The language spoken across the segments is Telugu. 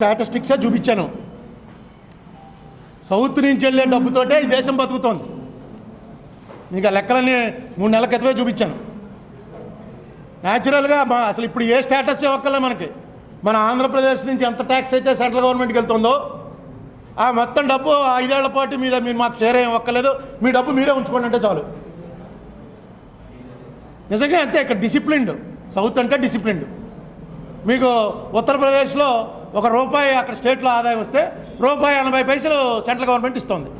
స్టాటిస్టిక్సే చూపించాను. సౌత్ నుంచి వెళ్ళే డబ్బుతోటే ఈ దేశం బతుకుతోంది. మీకు ఆ లెక్కలన్నీ మూడు నెలల క్రితమే చూపించాను. న్యాచురల్గా మా అసలు ఇప్పుడు ఏ స్టేటస్ ఇవ్వక్కలే మనకి. మన ఆంధ్రప్రదేశ్ నుంచి ఎంత ట్యాక్స్ అయితే సెంట్రల్ గవర్నమెంట్కి వెళ్తుందో ఆ మొత్తం డబ్బు ఐదేళ్ళ పాటు మీద మీరు మాకు షేర్ ఏం ఒక్కలేదు మీ డబ్బు మీరే ఉంచుకోండి అంటే చాలు. నిజంగా అంతే ఇక్కడ డిసిప్లిన్డ్ సౌత్ అంటే డిసిప్లిన్డ్ మీకు ఉత్తరప్రదేశ్లో ఒక రూపాయి అక్కడ స్టేట్లో ఆదాయం వస్తే రూపాయి ఎనభై పైసలు సెంట్రల్ గవర్నమెంట్ ఇస్తుంది.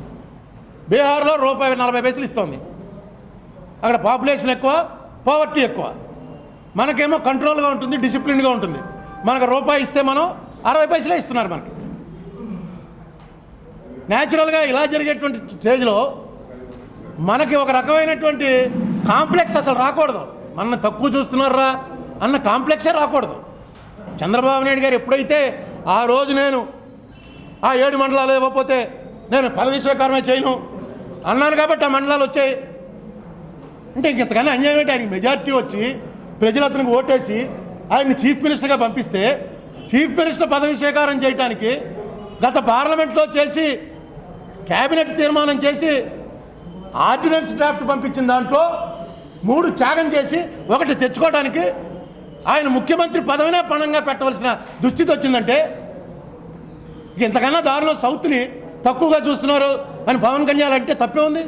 బీహార్లో రూపాయి నలభై పైసలు ఇస్తుంది. అక్కడ పాపులేషన్ ఎక్కువ పావర్టీ ఎక్కువ. మనకేమో కంట్రోల్గా ఉంటుంది డిసిప్లిన్గా ఉంటుంది. మనకు రూపాయి ఇస్తే మనం అరవై పైసలే ఇస్తున్నారు మనకి. న్యాచురల్గా ఇలా జరిగేటువంటి స్టేజ్లో మనకి ఒక రకమైనటువంటి కాంప్లెక్స్ అసలు రాకూడదు. మన తక్కువ చూస్తున్నారా? అన్న కాంప్లెక్సే రాకూడదు. చంద్రబాబు నాయుడు గారు ఎప్పుడైతే ఆ రోజు నేను ఆ ఏడు మండలాలు ఇవ్వకపోతే నేను పదవి స్వీకారమే చేయను అన్నాను కాబట్టి ఆ మండలాలు వచ్చాయి. అంటే ఇంకెంతకన్నా అన్యాయం ఏంటి? ఆయనకి మెజార్టీ వచ్చి ప్రజలు అతనికి ఓటేసి ఆయన్ని చీఫ్ మినిస్టర్గా పంపిస్తే చీఫ్ మినిస్టర్ పదవి స్వీకారం చేయడానికి గత పార్లమెంట్లో చేసి కేబినెట్ తీర్మానం చేసి ఆర్డినెన్స్ డ్రాఫ్ట్ పంపించిన దాంట్లో మూడు త్యాగం చేసి ఒకటి తెచ్చుకోవడానికి ఆయన ముఖ్యమంత్రి పదవినే పణంగా పెట్టవలసిన దుస్థితి వచ్చిందంటే ఇంతకన్నా దారిలో సౌత్ని తక్కువగా చూస్తున్నారు అని పవన్ కళ్యాణ్ అంటే తప్పే ఉంది?